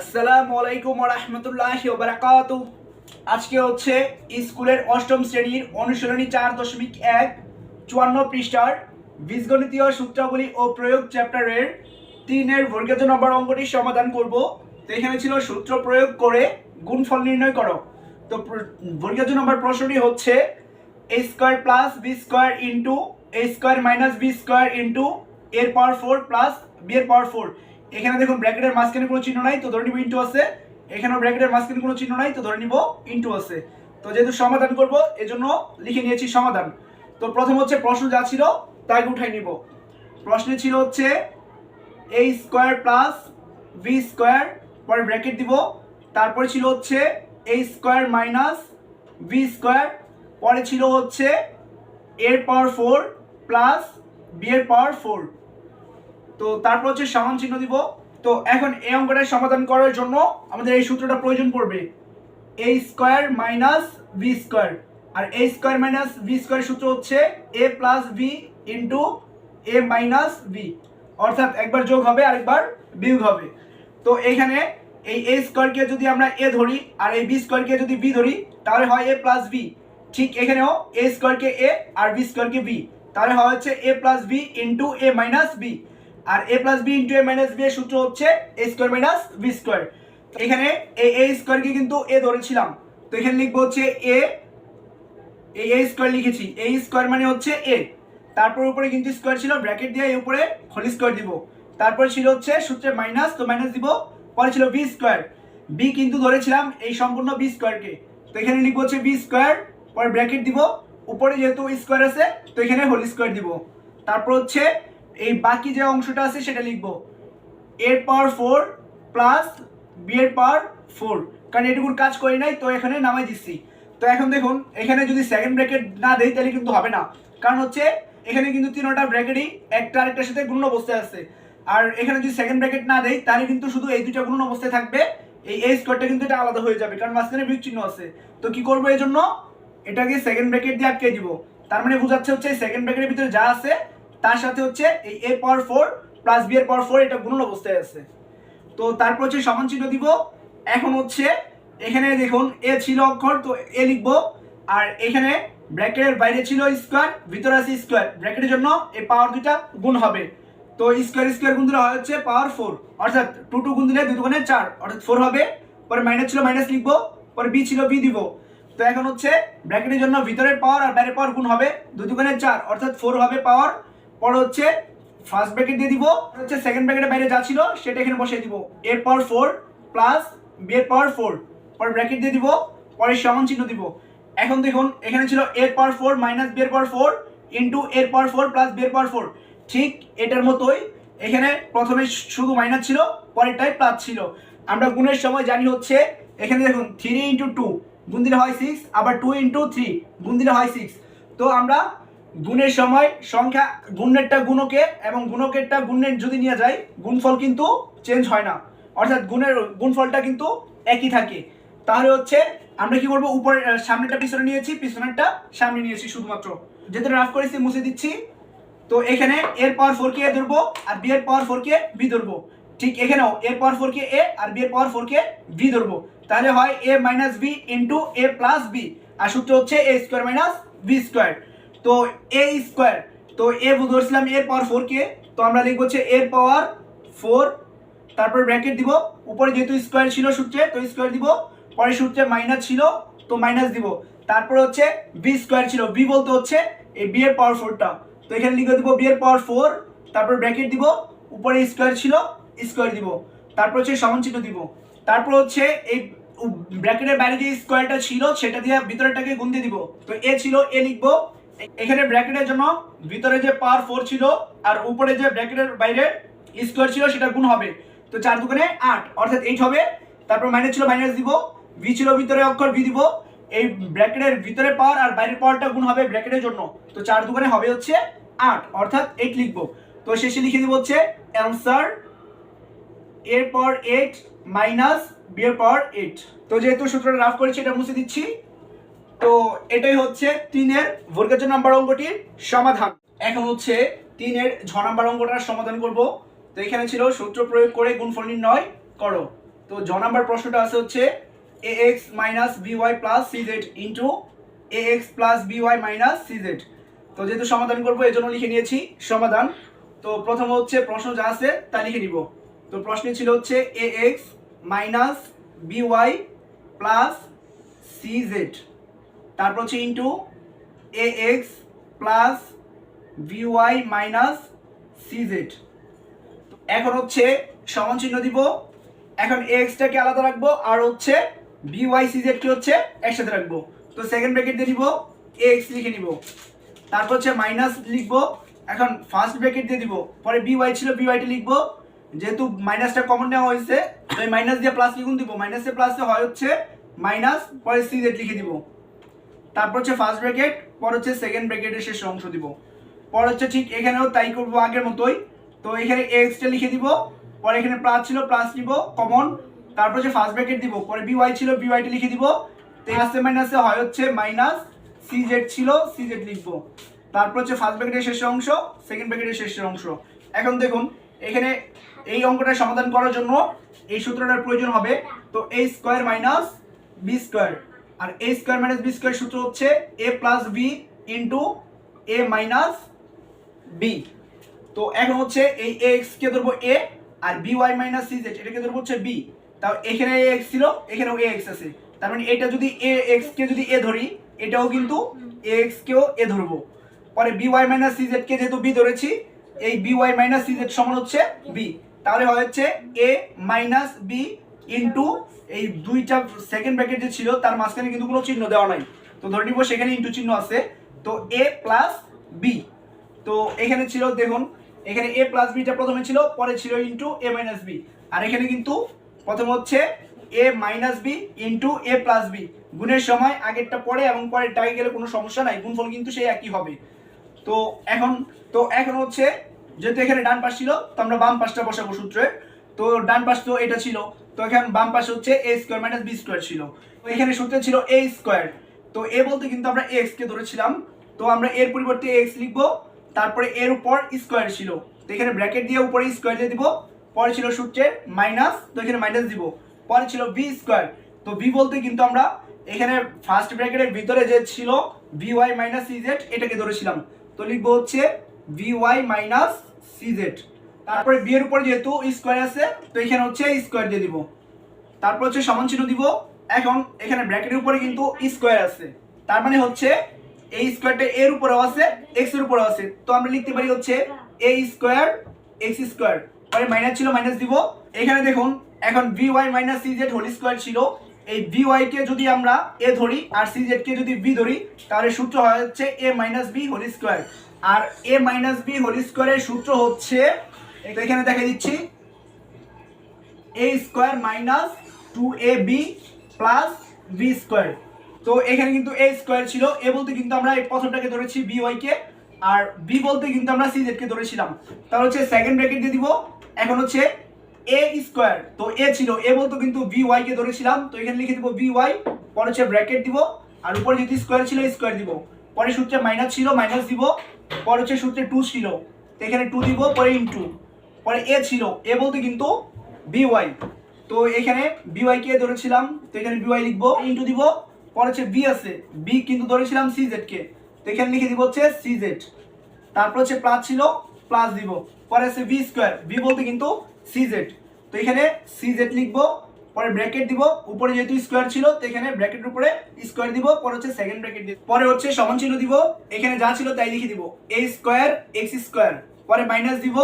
আসসালামু আলাইকুম রহমতুল্লাহ বারাকাতু আজকে হচ্ছে স্কুলের অষ্টম শ্রেণির অনুশীলনী চার দশমিক এক, চুয়ান্ন পৃষ্ঠার বীজগণিতীয় সূত্রাবলী ও প্রয়োগ চ্যাপ্টারের তিনের বর্গজ নম্বর অঙ্কটি সমাধান করব। তো এখানে ছিল সূত্র প্রয়োগ করে গুণফল নির্ণয় করো। তো বর্গজ নম্বর প্রশ্নটি হচ্ছে A square plus B square into A square minus B square into এর পাওয়ার ফোর প্লাস বি এর পাওয়ার ফোর এখানে দেখুন ব্র্যাকেটের মাঝখানে কোনো চিহ্ন নাই, তো ধরে নিব ইন্টু আছে। এখানেও ব্র্যাকেটের মাঝখানে কোনো চিহ্ন নাই, তো ধরে নিব ইন্টু আছে। তো যেহেতু সমাধান করব, এজন্য লিখে নিয়েছি সমাধান। তো প্রথম হচ্ছে প্রশ্ন যা ছিল তাই উঠাই নিব। প্রশ্নে ছিল হচ্ছে A square plus B square পরে ব্র্যাকেট দিব। তারপরে ছিল হচ্ছে A square minus B square পরে ছিল হচ্ছে এর পাওয়ার ফোর প্লাস বি এর পাওয়ার ফোর তো তারপর হচ্ছে সমান চিহ্ন দিব। তো এখন এই অঙ্কটা সমাধান করার জন্য আমাদের এই সূত্রটা প্রয়োজন পড়বে A square minus B square R A square minus B square সূত্র হচ্ছে A plus B into A minus B অর্থাৎ একবার যোগ হবে, আরেকবার বিয়োগ হবে। তো এখানে এই এ স্কোয়ারকে যদি আমরা এ ধরি আর এই বি স্কোয়ারকে যদি বি ধরি, তাহলে হয় এ প্লাস বি ঠিক এখানেও এ স্কোয়ারকে এ আর বি স্কোয়ারকে বি তাহলে হয় হচ্ছে A plus B into A minus B R A plus B into A minus B এর সূত্র হচ্ছে A square minus B square এখানে এ এ স্কোয়ারকে কিন্তু এ ধরেছিলাম। তো এখানে লিখব হচ্ছে এ, এই এ স্কোয়ার লিখেছি। এ স্কোয়ার মানে হচ্ছে এ তারপর উপরে কিন্তু স্কোয়ার ছিল ব্র্যাকেট দিয়ে এই উপরে হোল স্কোয়ার দিব। তারপর ছিল হচ্ছে সূত্রে মাইনাস তো মাইনাস দিব, পরে ছিল বি স্কোয়ার বি কিন্তু ধরেছিলাম এই সম্পূর্ণ বি স্কোয়ারকে তো এখানে লিখব হচ্ছে বি স্কোয়ার পরে ব্র্যাকেট দিব। উপরে যেহেতু স্কোয়ার আছে, তো এখানে হোল স্কোয়ার দিব। তারপর হচ্ছে এই বাকি যে অংশটা আছে সেটা লিখব এর পাওয়ার ফোর প্লাস বি এর পাওয়ার ফোর কারণ এটুকুর কাজ করি নাই, তো এখানে নামাই দিচ্ছি। তো এখন দেখুন, এখানে যদি সেকেন্ড ব্র্যাকেট না দেই, তাহলে কিন্তু হবে না। কারণ হচ্ছে, এখানে কিন্তু তিনটা ব্র্যাকেটই একটা আরেকটার সাথে গুণ অবস্থায় আছে। আর এখানে যদি সেকেন্ড ব্র্যাকেট না দেই, তাহলে কিন্তু শুধু এই দুইটা গুণ অবস্থায় থাকবে। এই এই স্কোয়ারটা কিন্তু এটা আলাদা হয়ে যাবে, কারণ মাঝখানে বিয়োগ চিহ্ন আছে। তো কি করব এই জন্য এটাকে সেকেন্ড ব্র্যাকেট দিয়ে আটকে দিব। তার মানে বোঝাচ্ছে হচ্ছে সেকেন্ড ব্র্যাকেটের ভিতরে যা আছে তার সাথে হচ্ছে এই A power four plus B এর পাওয়ার ফোর এটা গুণন অবস্থায় আছে। তো তারপর হচ্ছে সমান চিহ্ন দিব। এখন হচ্ছে এখানে দেখুন এ ছিল অক্ষর, তো এ লিখব। আর এখানে ব্র্যাকেটের বাইরে ছিল স্কোয়ার, ভিতরে আছে স্কোয়ার। ব্র্যাকেটের জন্য এই পাওয়ার দুইটা গুণ হবে। তো স্কোয়ার স্কোয়ার গুণ দিলে হচ্ছে পাওয়ার ফোর। অর্থাৎ টু টু গুণ দিলে দুই দুগুণে চার। অর্থাৎ ফোর হবে। পরে মাইনাস ছিল মাইনাস লিখব। পরে বি ছিল বি দিব। তো এখন হচ্ছে ব্র্যাকেটের জন্য ভিতরের পাওয়ার আর বাইরের পাওয়ার গুণ হবে। দুই দুগুণে চার। অর্থাৎ ফোর হবে পাওয়ার পরে হচ্ছে ফার্স্ট ব্র্যাকেট দিয়ে দিব হচ্ছে সেকেন্ড ব্র্যাকেটের বাইরে যা ছিল সেটা এখানে বসিয়ে দিব। এর পাওয়ার ফোর প্লাস বি এর পাওয়ার ফোর পরে ব্র্যাকেট দিয়ে দিব পরে সমান চিহ্ন দিব। এখন দেখুন, এখানে ছিল এর পাওয়ার ফোর মাইনাস বি এর পাওয়ার ফোর ইন্টু এর পাওয়ার ফোর প্লাস বি এর পাওয়ার ফোর ঠিক এটার মতোই এখানে প্রথমে শুধু মাইনাস ছিল, পরেরটাই প্লাস ছিল। আমরা গুণের সময় জানি হচ্ছে, এখানে দেখুন থ্রি ইন্টু টু গুণ দিলে হয় সিক্স আবার টু ইন্টু থ্রি গুণ দিলে হয় সিক্স তো আমরা গুণের সময় সংখ্যা, গুণেরটা গুণকে এবং গুণকেরটা গুণের যদি নিয়ে যায় গুণফল কিন্তু চেঞ্জ হয় না। অর্থাৎ গুণের, গুণফলটা কিন্তু একই থাকে। তাহলে হচ্ছে আমরা কি করব? উপরে সামনেটা পিছনে নিয়েছি, পিছনেরটা সামনে নিয়েছি শুধুমাত্র। যেটা রাফ করেছি, মুছে দিচ্ছি। তো এখানে এর পাওয়ার ফোর কে ধরবো আর বি এর পাওয়ার ফোর কে বি ধরবো। ঠিক এখানেও এর পাওয়ার ফোর কে এ আর বি এর পাওয়ার ফোর কে বি ধরবো। তাহলে হয় A minus B into A plus B আর সূত্র হচ্ছে A square minus B square তো এ স্কোয়ার তো এ ধরছিলাম এর পাওয়ার ফোর কে, তো আমরা লিখব হচ্ছে এর পাওয়ার ফোর তারপর ব্র্যাকেট দিব, উপরে যেহেতু স্কোয়ার ছিল সূত্রে, তো স্কোয়ার দিব, পরে সূত্রে মাইনাস ছিল, তো মাইনাস দিব, তারপর হচ্ছে বি স্কোয়ার ছিল বি বলতে হচ্ছে এই বি এর পাওয়ার ফোরটা তো এখানে লিখে দিব বি এর পাওয়ার ফোর তারপর ব্র্যাকেট দিব, উপরে স্কোয়ার ছিল স্কোয়ার দিব, তারপর হচ্ছে সমান চিহ্ন দিব, তারপর হচ্ছে এই ব্র্যাকেটের বাইরে যে স্কোয়ারটা ছিল, সেটা দিয়ে ভিতরেটাকে দিয়ে দিব, তো এ ছিল এ লিখব এখানে ব্র্যাকেটের জন্য ভিতরে যে পাওয়ার ফোর ছিল আর উপরে যে ব্র্যাকেটের বাইরে স্কোয়ার ছিল সেটা গুণ হবে। তো চার দুগুণে আট, অর্থাৎ এইট হবে। তারপর মাইনাস ছিল মাইনাস দিব। ভি ছিল ভিতরে অক্ষর ভি দিব। এই ব্র্যাকেটের ভিতরে পাওয়ার আর বাইরের পাওয়ারটা গুণ হবে ব্র্যাকেটের জন্য। তো চার দুগুণে হবে হচ্ছে আট, অর্থাৎ এইট লিখব। তো শেষে লিখে দিব হচ্ছে অ্যান্সার এর পর এইট মাইনাস বি এর পাওয়ার এইট তো যেহেতু সূত্রটা রাফ করেছি, এটা মুছে দিচ্ছি। তো এটাই হচ্ছে তিনের বর্গজ নাম্বার অঙ্কটির সমাধান। এখন হচ্ছে তিনের ছ নাম্বার অঙ্কটার সমাধান করব। তো এখানে ছিল সূত্র প্রয়োগ করে গুণফল নির্ণয় করো। তো জ নাম্বার প্রশ্নটা আছে হচ্ছে A X minus B Y plus C Z into A X plus B Y minus C Z তো যেহেতু সমাধান করব এই জন্য লিখে নিয়েছি সমাধান। তো প্রথম হচ্ছে প্রশ্ন যা আছে তা লিখে নিব। তো প্রশ্নে ছিল হচ্ছে A X minus B Y plus C Z তারপর হচ্ছে into A X plus B Y minus C Z এখন হচ্ছে সমান চিহ্ন দিব। এখন এক্সটাকে আলাদা রাখব আর হচ্ছে বি ওয়াই সি জেডকে হচ্ছে একসাথে রাখব। তো সেকেন্ড ব্র্যাকেট দিয়ে দিব এক্স লিখে নিব। তারপর হচ্ছে মাইনাস লিখব। এখন ফার্স্ট ব্র্যাকেট দিয়ে দিব। পরে বিওয়াই ছিল বি ওয়াইটা লিখব। যেহেতু মাইনাসটা কমন নেওয়া হয়েছে, তো মাইনাস দিয়ে প্লাস লিখুন দিব। মাইনাসে প্লাসে হয় হচ্ছে মাইনাস পরে সি জেড লিখে দিব। তারপর হচ্ছে ফার্স্ট ব্র্যাকেট পর হচ্ছে সেকেন্ড ব্র্যাকেটের শেষ অংশ দিব। পর হচ্ছে ঠিক এখানেও তাই করব আগের মতোই। তো এখানে এক্সটা লিখে দিব। পরে এখানে প্লাস ছিল প্লাস নিব কমন তারপর হচ্ছে ফার্স্ট ব্র্যাকেট দিব। পরে বি ওয়াই ছিল বি ওয়াইটা লিখে দিব। প্লাসে মাইনাসে হয় হচ্ছে মাইনাস সি জেড ছিল সি জেড লিখব। তারপর হচ্ছে ফার্স্ট ব্র্যাকেটের শেষ অংশ সেকেন্ড ব্র্যাকেটের শেষের অংশ। এখন দেখুন, এখানে এই অঙ্কটা সমাধান করার জন্য এই সূত্রটার প্রয়োজন হবে। তো A square minus B square R A square minus B square সূত্র হচ্ছে A plus B into A minus B তো এখন হচ্ছে এই এ এক্স কে ধরবো এ আর B Y minus C Z এটাকে ধরবো হচ্ছে বি তাও এখানে এ এক্স ছিল, এখানেও এ এক্স আছে। তার মানে এটা যদি এ এক্স কে যদি এ ধরি, এটাও কিন্তু এ এক্স কেও এ ধরবো। পরে B Y minus C Z কে যেহেতু বি ধরেছি, এই B Y minus C Z সমান হচ্ছে বি তাহলে হয় হচ্ছে এ মাইনাস বি ইন্টু এই দুইটা সেকেন্ড ব্র্যাকেট যে ছিল, তার মাঝখানে কিন্তু কোনো চিহ্ন দেওয়া নাই। তো ধরে নিব সেখানে ইন্টু চিহ্ন আছে। তো এ প্লাস বি তো এখানে ছিল, দেখুন, এখানে এ প্লাস বিটা প্রথমে ছিল, পরে ছিল ইন্টু এ মাইনাস বি আর এখানে কিন্তু প্রথম হচ্ছে A minus B into A plus B গুণের সময় আগেরটা পরে এবং পরের টাকে গেলে কোনো সমস্যা নাই, গুণফল কিন্তু সেই একই হবে। তো এখন তো এখন হচ্ছে, যেহেতু এখানে ডান পাশ ছিল, তো আমরা বাম পাশটা বসাবো সূত্রে তো ডান পাশ তো এটা ছিল। তো এখানে বাম পাশে হচ্ছে A square minus B square ছিল। তো এখানে সূত্রে ছিল এ স্কোয়ার তো এ বলতে কিন্তু আমরা এক্স কে ধরেছিলাম। তো আমরা এর পরিবর্তে এক্স লিখব। তারপরে এর উপর স্কোয়ার ছিল। তো এখানে ব্র্যাকেট দিয়ে উপরে স্কোয়ার দিয়ে দিব। পরে ছিল সূত্রে মাইনাস তো এখানে মাইনাস দিব। পরে ছিল বি স্কোয়ার তো বি বলতে কিন্তু আমরা এখানে ফার্স্ট ব্র্যাকেটের ভিতরে যে ছিল B Y minus C Z এটাকে ধরেছিলাম। তো লিখব হচ্ছে B Y minus C Z তারপরে বি এর উপর যেহেতু স্কোয়ার আছে, তো এখানে হচ্ছে স্কোয়ার দিয়ে দিব। তারপর হচ্ছে সমান চিহ্ন দিব, এখন এখানে ব্র্যাকেটের উপরে কিন্তু স্কোয়ার আছে। তার মানে হচ্ছে এই স্কোয়ারটা এর উপরেও আছে এক্সের উপরেও আছে। তো আমরা লিখতে পারি হচ্ছে এ স্কোয়ার এক্স স্কোয়ার পরে মাইনাস ছিল মাইনাস দিব। এখানে দেখুন, এখন B Y minus C Z whole square ছিল। এই ভি ওয়াই কে যদি আমরা এ ধরি আর সি জেড কে যদি বি ধরি, তাহলে সূত্র হয় হচ্ছে A minus B whole square R A minus B whole স্কোয়ারের সূত্র হচ্ছে তো এখানে দেখা দিচ্ছি। A square minus two A B plus B square তো এখানে কিন্তু এ স্কোয়ার ছিল। এ বলতে কিন্তু আমরা এই প্রথমটাকে ধরেছি বি ওয়াই কে। আর বি বলতে কিন্তু আমরা সি জেড কে ধরেছিলাম। তাহলে হচ্ছে সেকেন্ড ব্র্যাকেট দিয়ে দিব। এখন হচ্ছে এ স্কোয়ার তো এ ছিল। এ বলতে কিন্তু বি ওয়াই ধরেছিলাম। তো এখানে লিখে দিব বি ওয়াই পরে হচ্ছে ব্র্যাকেট দিব। আর উপরে যেহেতু স্কোয়ার ছিল স্কোয়ার দিব। পরে সূত্রে মাইনাস ছিল মাইনাস দিব। পরে হচ্ছে সূত্রে টু ছিল। তো এখানে টু দিব, পরে ইন্টু পরে এ ছিল, এ বলতে কিন্তু বিওয়াই তো এখানে বিওয়াই কে ধরেছিলাম, তো এখানে বিওয়াই লিখব ইন্টু দিব, পরে হচ্ছে বি আছে। বি কিন্তু ধরেছিলাম সি জেড কে। তো এখানে লিখে দিব হচ্ছে সি জেড তারপর হচ্ছে প্লাস ছিল প্লাস দিব। পরে আছে বি স্কোয়ার বি বলতে কিন্তু সি জেড তো এখানে সি জেড লিখব, পরে ব্র্যাকেট দিব, উপরে যেহেতু স্কোয়ার ছিল, তো এখানে ব্র্যাকেটের উপরে স্কোয়ার দিব, পরে হচ্ছে সেকেন্ড ব্র্যাকেট দিব পরে হচ্ছে সমান চিহ্ন দিব, এখানে যা ছিল তাই লিখে দিব। এ স্কোয়ার এক্স স্কোয়ার পরে মাইনাস দিব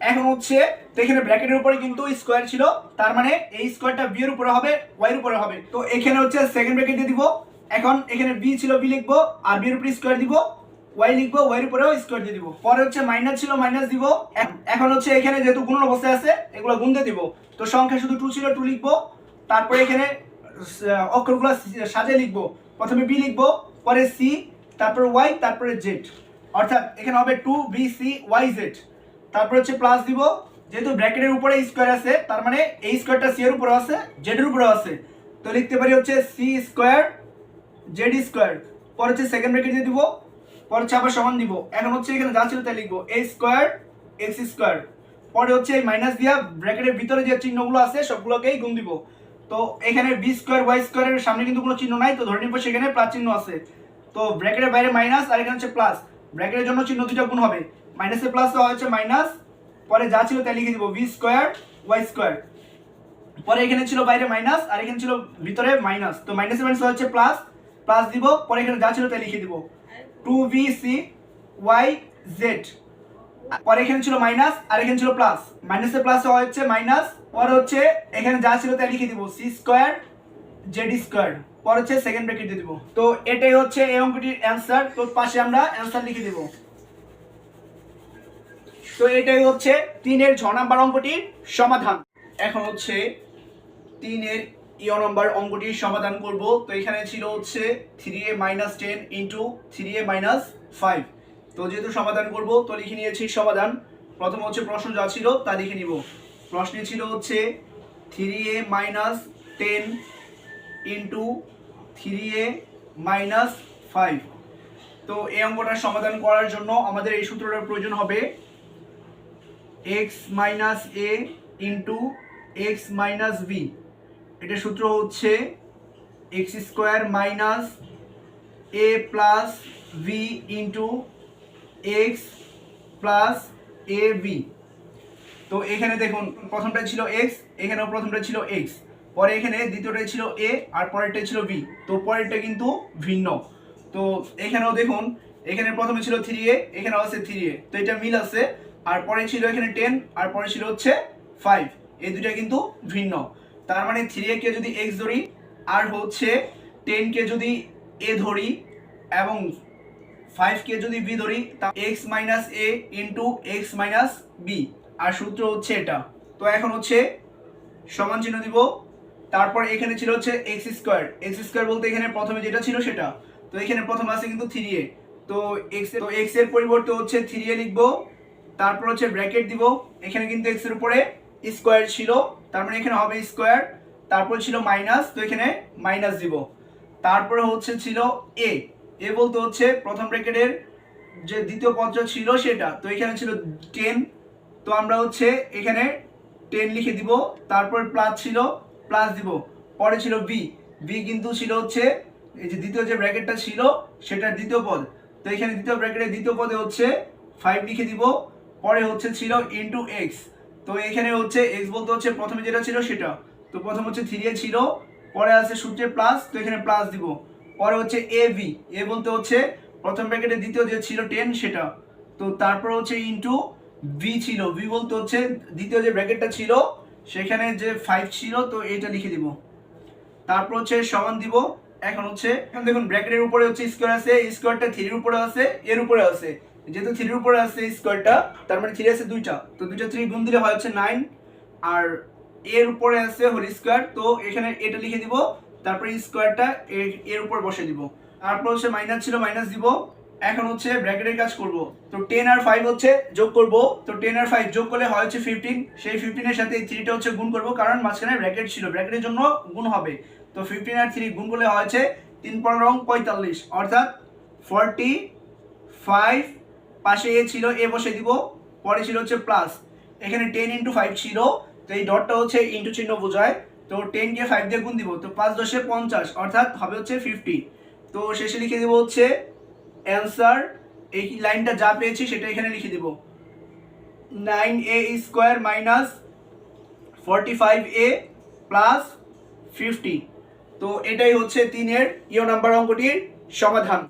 এখন হচ্ছে তো এখানে ব্র্যাকেটের উপরে কিন্তু স্কোয়ার ছিল, তার মানে এই স্কোয়ারটা বি এর উপরে হবে ওয়াই এর উপরে হবে। তো এখানে হচ্ছে সেকেন্ড ব্র্যাকেট দিয়ে দিব, এখন এখানে বি ছিল বি লিখব, আর বি এর উপরে স্কোয়ার দিব ওয়াই লিখব ওয়াই এর উপরেও স্কোয়ার দিয়ে দিব। পরে হচ্ছে মাইনাস ছিল মাইনাস দিব এখ- এখন হচ্ছে এখানে যেহেতু গুণন অবস্থায় আছে, এগুলো গুণ দিয়ে দিব। তো সংখ্যা শুধু টু ছিল টু লিখব, তারপরে এখানে অক্ষরগুলো সাজিয়ে লিখব। প্রথমে বি লিখব, পরে সি তারপরে ওয়াই তারপরে জেড অর্থাৎ এখানে হবে two B C Y Z তারপর হচ্ছে প্লাস দিব, যেহেতু ব্র্যাকেটের উপরে স্কোয়ার আছে, তার মানে এই স্কোয়ারটা সি এর উপরে আছে জেড এর উপরে আছে। তো লিখতে পারি হচ্ছে সি স্কোয়ার জেড স্কোয়ার পর হচ্ছে সেকেন্ড ব্র্যাকেট দিয়ে দিব, পর হচ্ছে আবার সমান দিব। এখন হচ্ছে এখানে যা ছিল তাই লিখব এ স্কোয়ার এক্স স্কোয়ার পরে হচ্ছে এই মাইনাস দিয়া ব্র্যাকেটের ভিতরে যে চিহ্নগুলো আছে, সবগুলোকেই গুণ দিব। তো এখানে বি স্কোয়ার ওয়াই স্কোয়ারের সামনে কিন্তু কোনো চিহ্ন নাই, তো ধরে নিব সেখানে প্লাস চিহ্ন আছে। তো ব্র্যাকেটের বাইরে মাইনাস আর এখানে হচ্ছে প্লাস ব্র্যাকেটের জন্য চিহ্ন দুটো গুণ হবে। মাইনাসে প্লাস হচ্ছে মাইনাস পরে যা ছিল তাই লিখে দিব বি স্কোয়ার ওয়াই স্কোয়ার পরে এখানে ছিল বাইরে মাইনাস আর এখানে ছিল ভিতরে মাইনাস তো মাইনাসে মাইনাস হচ্ছে প্লাস প্লাস দিব, পরে এখানে যা ছিল তাই লিখে দিব। Two B C Y Z পরে এখানে ছিল মাইনাস আর এখানে ছিল প্লাস মাইনাসে প্লাস হচ্ছে মাইনাস পরে হচ্ছে এখানে যা ছিল তাই লিখে দিব সি স্কোয়ার জেড স্কোয়ার পর হচ্ছে সেকেন্ড ব্র্যাকেট দিয়ে দিব। তো এটাই হচ্ছে এই অঙ্কটির অ্যান্সার তো পাশে আমরা অ্যান্সার লিখে দিব। তো এটাই হচ্ছে তিনের ছ নাম্বার অঙ্কটির সমাধান। এখন হচ্ছে তিনের ইয় নম্বর অঙ্কটির সমাধান করব। তো এখানে ছিল হচ্ছে three A minus ten into three A minus five তো যেহেতু সমাধান করব, তো লিখে নিয়েছি সমাধান। প্রথম হচ্ছে প্রশ্ন যা ছিল তা লিখে নিব। প্রশ্নে ছিল হচ্ছে three A minus ten into three A minus five তো এই অঙ্কটার সমাধান করার জন্য আমাদের এই সূত্রটার প্রয়োজন হবে X minus A into X minus B এটা সূত্র হচ্ছে X square minus A plus B into X plus A B তো এখানে দেখুন প্রথমটা ছিল এক্স এখানেও প্রথমটা ছিল এক্স পরে এখানে দ্বিতীয়টা ছিল এ আর পরেরটা ছিল বি তো পরেরটা কিন্তু ভিন্ন। তো এখানেও দেখুন, এখানে প্রথমে ছিল থ্রি এ এখানেও আছে থ্রি এ তো এটা মিল আছে আর পরে ছিল এখানে টেন আর পরে ছিল হচ্ছে ফাইভ এই দুটা কিন্তু ভিন্ন। তার মানে থ্রি কে যদি এক্স ধরি, আর হচ্ছে টেন কে যদি এ ধরি, এবং ফাইভ কে যদি বি ধরি, তা X minus A into X minus B আর সূত্র হচ্ছে এটা। তো এখন হচ্ছে সমান চিহ্ন দিব। তারপর এখানে ছিল হচ্ছে এক্স স্কোয়ার এক্স স্কোয়ার বলতে এখানে প্রথমে যেটা ছিল সেটা। তো এখানে প্রথম আছে কিন্তু থ্রি এ। তো এক্স তো এক্সের পরিবর্তে হচ্ছে থ্রি এ লিখব তারপর হচ্ছে ব্র্যাকেট দিব। এখানে কিন্তু এক্সের উপরে স্কোয়ার ছিল, তার মানে এখানে হবে স্কোয়ার, তারপর ছিল মাইনাস, তো এখানে মাইনাস দিব। তারপরে হচ্ছে ছিল এ এ বলতে হচ্ছে প্রথম ব্র্যাকেটের যে দ্বিতীয় পদটা ছিল সেটা, তো এখানে ছিল টেন তো আমরা হচ্ছে এখানে টেন লিখে দিব, তারপর প্লাস ছিল প্লাস দিব, পরে ছিল বি বি কিন্তু ছিল হচ্ছে এই যে দ্বিতীয় যে ব্র্যাকেটটা ছিল, সেটার দ্বিতীয় পদ, তো এখানে দ্বিতীয় ব্র্যাকেটের দ্বিতীয় পদে হচ্ছে ফাইভ লিখে দিব পরে হচ্ছে ছিল ইন্টু এক্স তো এখানে হচ্ছে এক্স বলতে হচ্ছে প্রথমে যেটা ছিল সেটা। তো প্রথম হচ্ছে থ্রি এ ছিল, পরে আছে সূত্রে প্লাস তো এখানে প্লাস দিব। পরে হচ্ছে এ ভি এ বলতে হচ্ছে প্রথম ব্র্যাকেটের দ্বিতীয় যে ছিল টেন সেটা। তো তারপর হচ্ছে ইন্টু ভি ছিল ভি বলতে হচ্ছে দ্বিতীয় যে ব্র্যাকেটটা ছিল, সেখানে যে ফাইভ ছিল, তো এটা লিখে দিব। তারপর হচ্ছে সমান দিব, এখন হচ্ছে, এখন দেখুন ব্র্যাকেটের উপরে হচ্ছে স্কোয়ার আছে স্কোয়ারটা থ্রির উপরে আছে, এর উপরে আছে। যেহেতু থ্রির উপরে আছে স্কোয়ারটা তার মানে থ্রি আছে দুইটা। তো দুইটা থ্রি গুণ দিলে হয় হচ্ছে নাইন আর এর উপরে আছে হোল স্কোয়ার তো এখানে এটা লিখে দিব, তারপরে স্কোয়ারটা এর উপর বসে দিব। তারপর হচ্ছে মাইনাস ছিল মাইনাস দিব, এখন হচ্ছে ব্র্যাকেটের কাজ করব। তো টেন আর ফাইভ হচ্ছে যোগ করব, তো টেন আর ফাইভ যোগ করলে হয় হচ্ছে ফিফটিন সেই ফিফটিনের সাথে এই থ্রিটা হচ্ছে গুণ করব, কারণ মাঝখানে ব্র্যাকেট ছিল ব্র্যাকেটের জন্য গুণ হবে। তো ফিফটিন আর থ্রি গুণ করলে হয় হচ্ছে তিন পনেরো পঁয়তাল্লিশ, অর্থাৎ ফর্টি ফাইভ পাশে এ ছিল, এ বসে দিব, পরে ছিল হচ্ছে প্লাস এখানে টেন ইন্টু ফাইভ ছিল, তো এই ডটটা হচ্ছে ইন্টু চিহ্ন বোঝায়। তো টেনকে ফাইভ দিয়ে গুণ দিব, তো পাঁচ দশে পঞ্চাশ, অর্থাৎ হবে হচ্ছে ফিফটি তো শেষে লিখে দেবো হচ্ছে অ্যান্সার এই লাইনটা যা পেয়েছি সেটা এখানে লিখে দেব। Nine A square minus forty five A plus fifty তো এটাই হচ্ছে তিনের ইয় নাম্বার অঙ্কটির সমাধান।